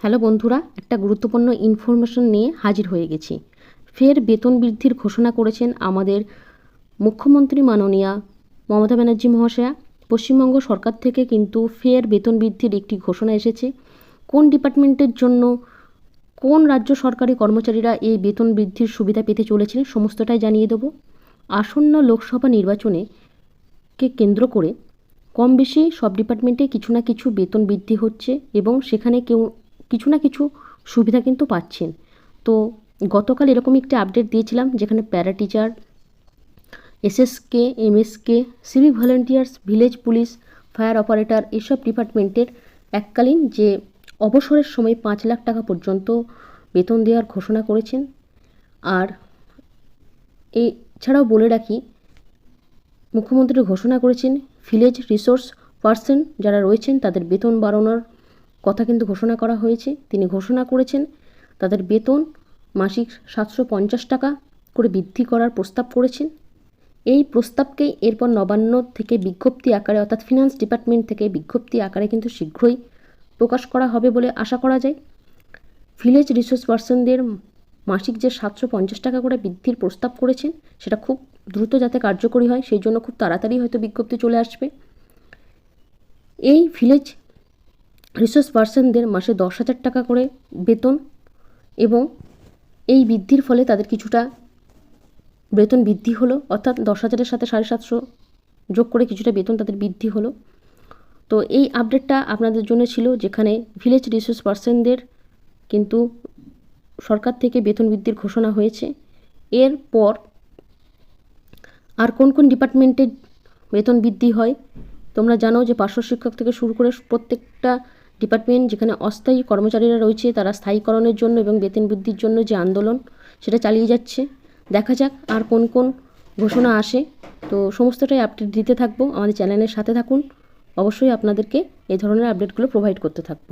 Hello বন্ধুরা, একটা গুরুত্বপূর্ণ ইনফরমেশন নিয়ে হাজির হয়ে গেছি। ফের বেতন বৃদ্ধির ঘোষণা করেছেন আমাদের মুখ্যমন্ত্রী মাননীয়া মমতা ব্যানার্জি মহাশয়া। পশ্চিমবঙ্গ সরকার থেকে কিন্তু ফের বেতন বৃদ্ধির একটি ঘোষণা এসেছে। কোন ডিপার্টমেন্টের জন্য কোন রাজ্য সরকারি কর্মচারীরা এই বেতন বৃদ্ধির সুবিধা পেতে চলেছেন সমস্তটাই জানিয়ে দেবো। আসন্ন লোকসভা নির্বাচনে কে কেন্দ্র করে কম বেশি সব ডিপার্টমেন্টে কিছু না কিছু বেতন বৃদ্ধি হচ্ছে এবং সেখানে কেউ কিছু না কিছু সুবিধা কিন্তু পাচ্ছেন। তো গতকাল এরকম একটি আপডেট দিয়েছিলাম যেখানে para teacher SSK MSK civic volunteers village police fire operator এসব ডিপার্টমেন্টের এককালীন যে অবসরের সময় পাঁচ লাখ টাকা পর্যন্ত বেতন দেওয়ার ঘোষণা করেছেন। আর এছাড়াও বলে রাখি, মুখ্যমন্ত্রী ঘোষণা করেছেন ভিলেজ রিসোর্স পার্সন যারা রয়েছেন তাদের বেতন বাড়ানোর কথা কিন্তু ঘোষণা করা হয়েছে। তিনি ঘোষণা করেছেন, তাদের বেতন মাসিক সাতশো পঞ্চাশ টাকা করে বৃদ্ধি করার প্রস্তাব করেছেন। এই প্রস্তাবকেই এরপর নবান্ন থেকে বিজ্ঞপ্তি আকারে, অর্থাৎ ফিনান্স ডিপার্টমেন্ট থেকে বিজ্ঞপ্তি আকারে কিন্তু শীঘ্রই প্রকাশ করা হবে বলে আশা করা যায়। ভিলেজ রিসোর্স পার্সনদের মাসিক যে সাতশো পঞ্চাশ টাকা করে বৃদ্ধির প্রস্তাব করেছেন, সেটা খুব দ্রুত যাতে কার্যকরী হয়, সেই জন্য খুব তাড়াতাড়ি হয়তো বিজ্ঞপ্তি চলে আসবে। এই ভিলেজ রিসোর্স পার্সনদের মাসে দশ হাজার টাকা করে বেতন এবং এই বৃদ্ধির ফলে তাদের কিছুটা বেতন বৃদ্ধি হলো, অর্থাৎ দশ হাজারের সাথে সাড়ে সাতশো যোগ করে কিছুটা বেতন তাদের বৃদ্ধি হলো। তো এই আপডেটটা আপনাদের জন্য ছিল, যেখানে ভিলেজ রিসোর্স পার্সনদের কিন্তু সরকার থেকে বেতন বৃদ্ধির ঘোষণা হয়েছে। এরপর আর কোন কোন ডিপার্টমেন্টে বেতন বৃদ্ধি হয়? তোমরা জানো যে পার্শ্ব শিক্ষক থেকে শুরু করে প্রত্যেকটা ডিপার্টমেন্ট যেখানে অস্থায়ী কর্মচারীরা রয়েছে, তারা স্থায়ীকরণের জন্য এবং বেতন বৃদ্ধির জন্য যে আন্দোলন, সেটা চালিয়ে যাচ্ছে। দেখা যাক আর কোন কোন ঘোষণা আসে। তো সমস্তটাই আপডেট দিতে থাকব। আমাদের চ্যানেলের সাথে থাকুন। অবশ্যই আপনাদেরকে এই ধরনের আপডেটগুলো প্রোভাইড করতে থাকব।